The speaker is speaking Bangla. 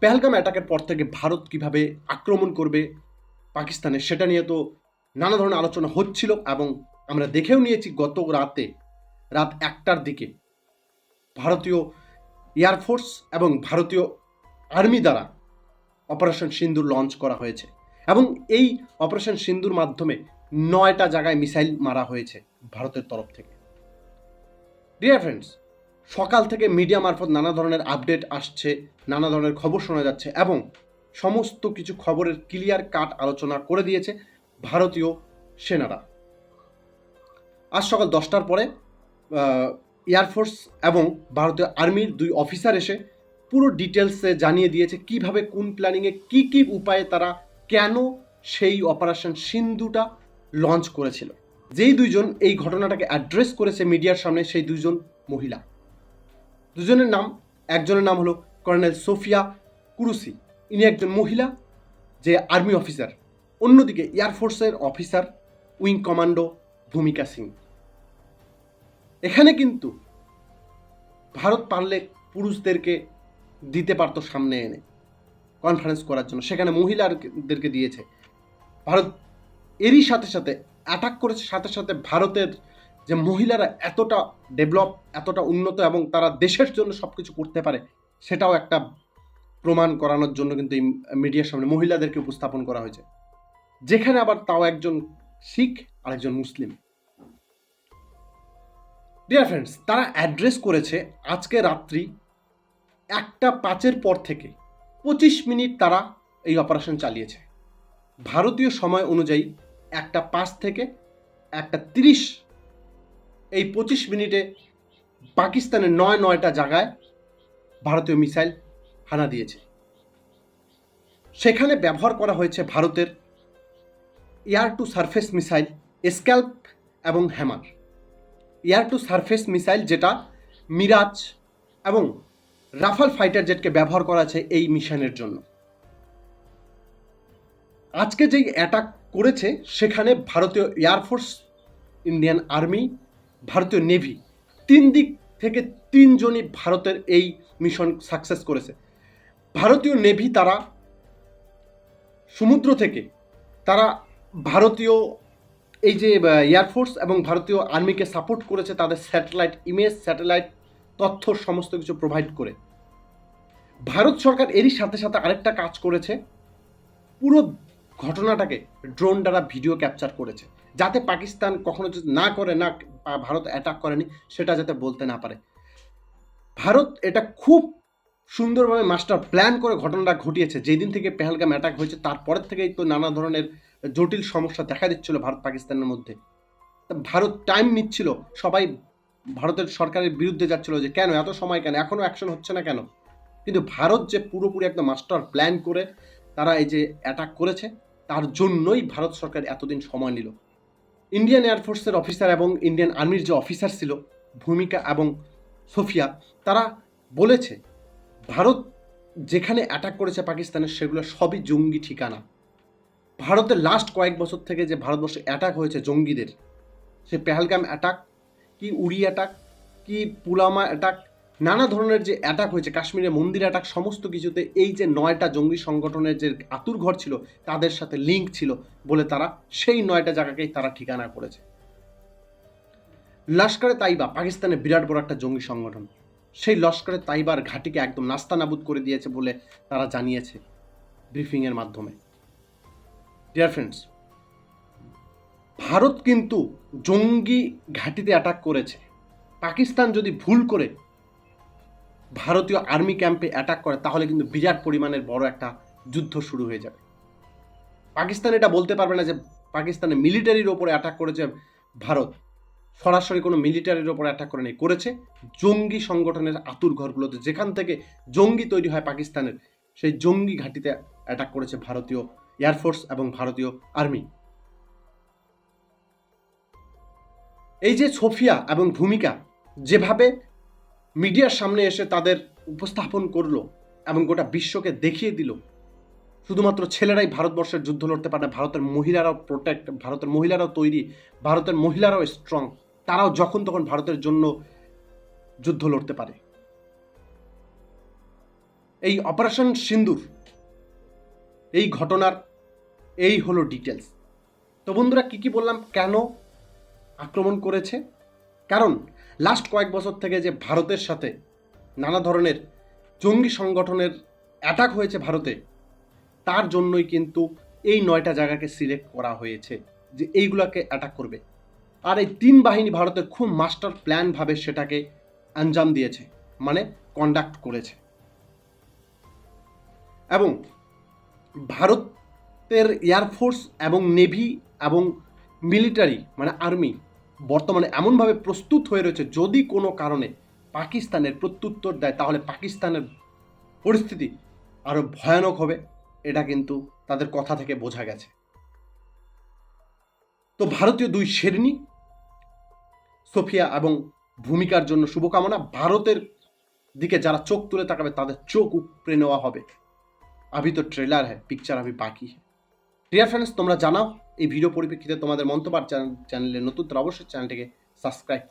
পেহেলগাম অ্যাটাকের পর থেকে ভারত কীভাবে আক্রমণ করবে পাকিস্তানে সেটা নিয়ে তো নানা ধরনের আলোচনা হচ্ছিল এবং আমরা দেখেও নিয়েছি গত রাতে, রাত একটার দিকে ভারতীয় এয়ারফোর্স এবং ভারতীয় আর্মি দ্বারা অপারেশন সিন্দুর লঞ্চ করা হয়েছে এবং এই অপারেশন সিন্দুর মাধ্যমে নয়টা জায়গায় মিসাইল মারা হয়েছে ভারতের তরফ থেকে। ডিয়ার ফ্রেন্ডস সকাল থেকে মিডিয়া মারফত নানা ধরনের আপডেট আসছে, নানা ধরনের খবর শোনা যাচ্ছে এবং সমস্ত কিছু খবরের ক্লিয়ার কাট আলোচনা করে দিয়েছে ভারতীয় সেনারা। আজ সকাল দশটার পরে এয়ারফোর্স এবং ভারতীয় আর্মির দুই অফিসার এসে পুরো ডিটেলসে জানিয়ে দিয়েছে কীভাবে, কোন প্ল্যানিংয়ে কি কি উপায়ে তারা কেন সেই অপারেশন সিন্ধুটা লঞ্চ করেছিল। যেই দুইজন এই ঘটনাটাকে অ্যাড্রেস করেছে মিডিয়ার সামনে, সেই দুইজন মহিলা। দুজনের নাম, একজনের নাম হলো কর্নেল সোফিয়া কুরুসি। ইনি একজন মহিলা, যে আর্মি অফিসার। অন্যদিকে এয়ারফোর্সের অফিসার, উইং কমান্ডো ভূমিকা সিং। এখানে কিন্তু ভারত পারলে পুরুষদেরকে দিতে পারতো সামনে এনে কনফারেন্স করার জন্য। সেখানে মহিলাদেরকে দিয়েছে। ভারত এরই সাথে সাথে অ্যাটাক করেছে, সাথে সাথে ভারতের যে মহিলারা এতটা ডেভেলপ এতটা উন্নত এবং তারা দেশের জন্য সব কিছু করতে পারে, সেটাও একটা প্রমাণ করানোর জন্য কিন্তু এই মিডিয়ার সামনে মহিলাদেরকে উপস্থাপন করা হয়েছে। যেখানে আবার তাও একজন শিখ আর একজন মুসলিম। ডিয়ার ফ্রেন্ডস তারা অ্যাড্রেস করেছে আজকে রাত্রি একটা পাঁচের পর থেকে পঁচিশ মিনিট তারা এই অপারেশন চালিয়েছে। ভারতীয় সময় অনুযায়ী একটা পাঁচ থেকে একটা তিরিশ এই পঁচিশ মিনিটে পাকিস্তানের নয় নয়টা জায়গায় ভারতীয় মিসাইল হানা দিয়েছে। সেখানে ব্যবহার করা হয়েছে ভারতের air to surface missile, SCALP এবং Hammer. Air to surface missile যেটা মিরাজ এবং রাফাল ফাইটার জেটকে ব্যবহার করা আছে এই মিশনের জন্য। আজকে যেই অ্যাটাক করেছে, সেখানে ভারতীয় এয়ারফোর্স ইন্ডিয়ান আর্মি ভারতীয় নেভি তিন দিক থেকে তিনজনই ভারতের এই মিশন সাকসেস করেছে। ভারতীয় নেভি তারা সমুদ্র থেকে তারা ভারতীয় এই যে এয়ারফোর্স এবং ভারতীয় আর্মিকে সাপোর্ট করেছে তাদের স্যাটেলাইট ইমেজ স্যাটেলাইট তথ্য সমস্ত কিছু প্রোভাইড করে। ভারত সরকার এরই সাথে সাথে আরেকটা কাজ করেছে। পুরো ঘটনাটাকে ড্রোন দ্বারা ভিডিও ক্যাপচার করেছে। যাতে পাকিস্তান কখনো যদি না করে, না ভারত অ্যাটাক করেনি, সেটা যাতে বলতে না পারে। ভারত এটা খুব সুন্দরভাবে মাস্টার প্ল্যান করে ঘটনাটা ঘটিয়েছে। যেই দিন থেকে পেহেলগাম অ্যাটাক হয়েছে, তারপরের থেকেই তো নানা ধরনের জটিল সমস্যা দেখা দিচ্ছিল ভারত পাকিস্তানের মধ্যে। ভারত টাইম নিচ্ছিল, সবাই ভারতের সরকারের বিরুদ্ধে যাচ্ছিল যে, কেন? এত সময় কেন? এখনও অ্যাকশন হচ্ছে না কেন? কিন্তু ভারত যে পুরোপুরি একদম মাস্টার প্ল্যান করে তারা এই যে অ্যাটাক করেছে, তার জন্যই ভারত সরকার এতদিন সময় নিল। ইন্ডিয়ান এয়ারফোর্সের অফিসার এবং ইন্ডিয়ান আর্মির যে অফিসার ছিল, ভূমিকা এবং সোফিয়া, তারা বলেছে, ভারত যেখানে অ্যাটাক করেছে পাকিস্তানের, সেগুলো সবই জঙ্গি ঠিকানা। ভারতের লাস্ট কয়েক বছর থেকে যে ভারতবর্ষে অ্যাটাক হয়েছে জঙ্গিদের, সে পেহালগাম অ্যাটাক কি উড়ি অ্যাটাক কি পুলামা অ্যাটাক নানা ধরনের যে অ্যাটাক হয়েছে কাশ্মীরে মন্দির অ্যাটাক সমস্ত কিছুতে এই যে নয়টা জঙ্গি সংগঠনের যে আতুর ঘর ছিল, তাদের সাথে লিঙ্ক ছিল বলে তারা সেই নয়টা জায়গাকেই তারা ঠিকানা করেছে। লস্করে তাইবা পাকিস্তানের বিরাট বড় একটা জঙ্গি সংগঠন। সেই লস্করে তাইবার ঘাটিকে একদম নাস্তানাবুদ করে দিয়েছে বলে তারা জানিয়েছে ব্রিফিংয়ের মাধ্যমে। ডিয়ার ফ্রেন্ডস ভারত কিন্তু জঙ্গি ঘাঁটিতে অ্যাটাক করেছে। পাকিস্তান যদি ভুল করে ভারতীয় আর্মি ক্যাম্পে অ্যাটাক করে, তাহলে কিন্তু বিরাট পরিমাণের বড় একটা যুদ্ধ শুরু হয়ে যাবে। পাকিস্তান এটা বলতে পারবে না যে পাকিস্তানের মিলিটারির ওপরে অ্যাটাক করেছে ভারত। সরাসরি কোনো মিলিটারির ওপর অ্যাটাক করে নেই, করেছে জঙ্গি সংগঠনের আতুর ঘরগুলোতে। যেখান থেকে জঙ্গি তৈরি হয় পাকিস্তানের, সেই জঙ্গি ঘাঁটিতে অ্যাটাক করেছে ভারতীয় এয়ারফোর্স এবং ভারতীয় আর্মি। এই যে সোফিয়া এবং ভূমিকা, যেভাবে মিডিয়ার সামনে এসে তাদের উপস্থাপন করল এবং গোটা বিশ্বকে দেখিয়ে দিল। শুধুমাত্র ছেলেরাই ভারতবর্ষের যুদ্ধ লড়তে পারে, ভারতের মহিলারাও প্রোটেক্ট ভারতের মহিলারাও তৈরি, ভারতের মহিলারাও স্ট্রং তারাও যখন তখন ভারতের জন্য যুদ্ধ লড়তে পারে। এই অপারেশন সিন্দুর, এই ঘটনার, এই হলো ডিটেলস তো বন্ধুরা, কী কী বললাম? কেন আক্রমণ করেছে? কারণ লাস্ট কয়েক বছর থেকে যে ভারতের সাথে নানা ধরনের জঙ্গি সংগঠনের অ্যাটাক হয়েছে ভারতে, তার জন্যই কিন্তু এই নয়টা জায়গাকে সিলেক্ট করা হয়েছে যে এইগুলোকে অ্যাটাক করবে। আর এই তিন বাহিনী ভারতের খুব মাস্টার প্ল্যানভাবে সেটাকে আঞ্জাম দিয়েছে মানে কন্ডাক্ট করেছে। এবং ভারতের এয়ারফোর্স এবং নেভি এবং মিলিটারি মানে আর্মি বর্তমানে এমনভাবে প্রস্তুত হয়ে রয়েছে যদি কোনো কারণে পাকিস্তানের প্রত্যুত্তর দেয়, তাহলে পাকিস্তানের পরিস্থিতি আরও ভয়ানক হবে। এটা কিন্তু তাদের কথা থেকে বোঝা গেছে। তো ভারতীয় দুই শেরনি সোফিয়া এবং ভূমিকার জন্য শুভকামনা। ভারতের দিকে যারা চোখ তুলে তাকাবে, তাদের চোখ উপড়ে নেওয়া হবে। আভি তো ট্রেলার হ্যাঁ পিকচার আমি বাকি হ্যাঁ ডিয়ার ফ্রেন্ডস তোমরা জানাও এই ভিডিও পরিপ্রেক্ষিতে তোমাদের মন্তব্য চ্যানেলে নতুন তারা অবশ্যই চ্যানেলটিকে সাবস্ক্রাইব